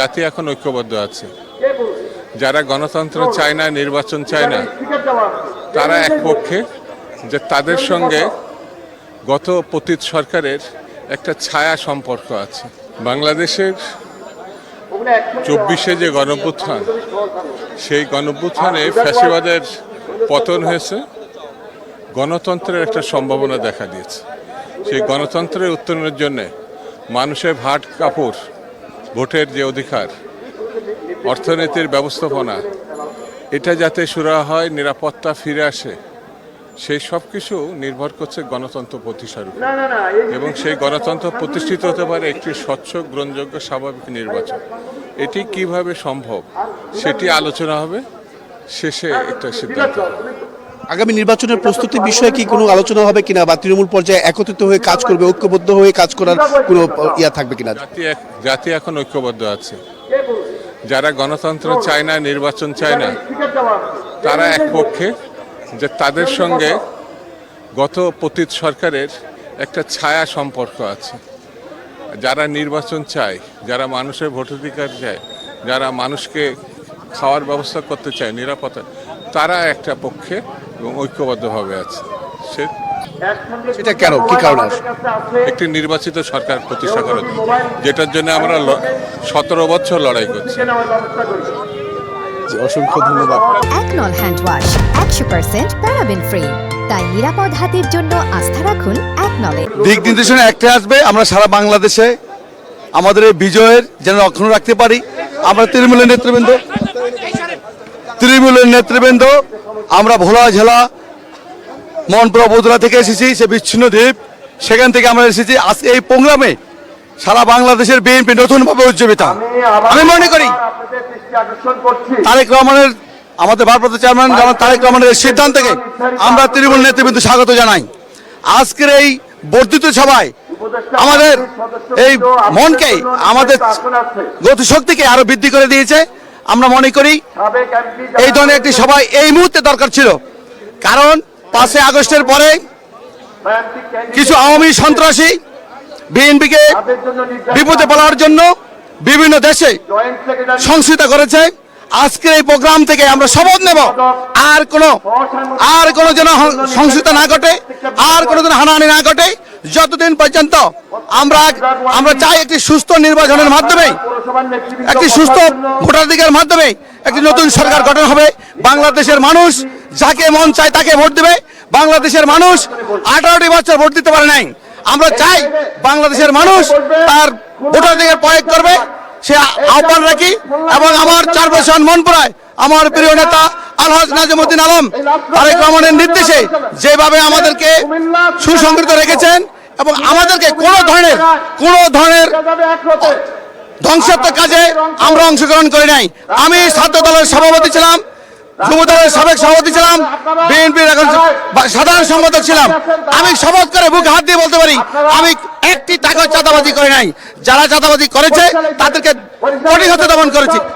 জাতি এখন ঐক্যবদ্ধ আছে। যারা গণতন্ত্র চায় না, নির্বাচন চায় না, তারা এক পক্ষে যে তাদের সঙ্গে গত পতীত সরকারের একটা ছায়া সম্পর্ক আছে। বাংলাদেশের চব্বিশে যে গণভ্যুত্থান সেই গণভ্যুত্থানে ফ্যাসিবাদের পতন হয়েছে। গণতন্ত্রের একটা সম্ভাবনা দেখা দিয়েছে। সেই গণতন্ত্রের উত্তরণের জন্যে মানুষের ভাট কাপড় ভোটের যে অধিকার অর্থনীতির ব্যবস্থাপনা এটা যাতে সুরা হয় নিরাপত্তা ফিরে আসে সেই সব কিছু নির্ভর করছে গণতন্ত্র প্রতিষ্ঠার উপর। এবং সেই গণতন্ত্র প্রতিষ্ঠিত হতে পারে একটি স্বচ্ছ গ্রহণযোগ্য স্বাভাবিক নির্বাচন। এটি কীভাবে সম্ভব সেটি আলোচনা হবে শেষে একটা সিদ্ধান্ত হবে। আগামী নির্বাচনের প্রস্তুতি বিষয়ে কি কোনো আলোচনা হবে কিনা বা তৃণমূল পর্যায়ে একত্রিত হয়ে কাজ করবে, ঐক্যবদ্ধ হয়ে কাজ করার কোনো ইয়া থাকবে কিনা? জাতি এখন ঐক্যবদ্ধ আছে। যারা গণতন্ত্র চায় না, নির্বাচন চায় না, তারা এক পক্ষে যে তাদের সঙ্গে গত পতীত সরকারের একটা ছায়া সম্পর্ক আছে। যারা নির্বাচন চায়, যারা মানুষের ভোটাধিকার চায়, যারা মানুষকে খাওয়ার ব্যবস্থা করতে চায়, নিরাপত্তা, তারা একটা পক্ষে এবং ঐক্যবদ্ধভাবে আছে। সে সেটা কেন? কি কারণে? একটি নির্বাচিত সরকার প্রতিষ্ঠা করার জন্য, যেটার জন্য আমরা সতেরো বছর লড়াই করছি। জি, অসংখ্য ধন্যবাদ। একনল হ্যান্ড ওয়াশ একশো পার্সেন্ট প্যারাবেন ফ্রি। তাই নিরাপদ হাতের জন্য আস্থা রাখুন একনলে দিক নির্দেশনা একটাই আসবে আমরা সারা বাংলাদেশে আমাদের এই বিজয়ের যেন অক্ষুণ্ণ রাখতে পারি। আমরা তৃণমূলের নেতৃবৃন্দ। তৃণমূলের নেতৃবৃন্দ আমরা ভোলা জেলা মনপুরা বদলা থেকে এসেছি সে বিচ্ছিন্ন দ্বীপ। সেখান থেকে আমরা এসেছি। আজকে এই প্রোগ্রামে সারা বাংলাদেশের বিএনপি নতুনভাবে উজ্জীবিত। আমি মনে করি তারেক রহমানের আমাদের ভারপ্রাপ্ত চেয়ারম্যান জনাব তারেক রহমানের এই সিদ্ধান্তকে আমরা তৃণমূল নেতৃবৃন্দ স্বাগত জানাই। আজকের এই বর্ধিত সভায় আমাদের এই মনকে আমাদের গতিশক্তিকে আরও বৃদ্ধি করে দিয়েছে। আমরা মনে করি এই ধরনের একটি সভায় এই মুহূর্তে দরকার ছিল। কারণ পাঁচই আগস্টের পরে কিছু আওয়ামী সন্ত্রাসী বিএনপিকে বিপদে পড়ার জন্য বিভিন্ন দেশে সংস্কৃত করেছে। আজকের এই প্রোগ্রাম থেকে আমরা শপথ নেব। আর কোনো আর কোনো যেন সংস্কৃত না ঘটে আর কোনো যেন হানাহানি না ঘটে যতদিন পর্যন্ত আমরা আমরা চাই একটি সুস্থ নির্বাচনের মাধ্যমে, একটি সুস্থ ভোটাধিকার মাধ্যমে একটি নতুন সরকার গঠন হবে। বাংলাদেশের মানুষ যাকে মন চায় তাকে ভোট দেবে। বাংলাদেশের মানুষ আঠারোটি বছর ভোট দিতে পারে নাই। আমরা চাই বাংলাদেশের মানুষ তার ভোটাধিকার প্রয়োগ করবে। সে আহ্বান রাখি এবং আমার চার বছর মনপুরায় আমার প্রিয় নেতা আলহাজ নাজিমুদ্দিন আলম তারেক রহমানের নির্দেশে যেভাবে আমাদেরকে সুসংগঠিত রেখেছেন এবং আমাদেরকে কোনো ধরনের কোনো ধরনের ধ্বংসাত্মক কাজে আমরা অংশগ্রহণ করি নাই। আমি ছাত্র দলের সভাপতি ছিলাম যুব দলের সাবেক সভাপতি ছিলাম বিএনপির এখন সাধারণ সম্পাদক ছিলাম। আমি শপথ করে বুকে হাত দিয়ে বলতে পারি আমি একটি টাকা চাঁদাবাজি করি নাই। যারা চাঁদাবাজি করেছে তাদেরকে প্রতিহত দমন করেছি।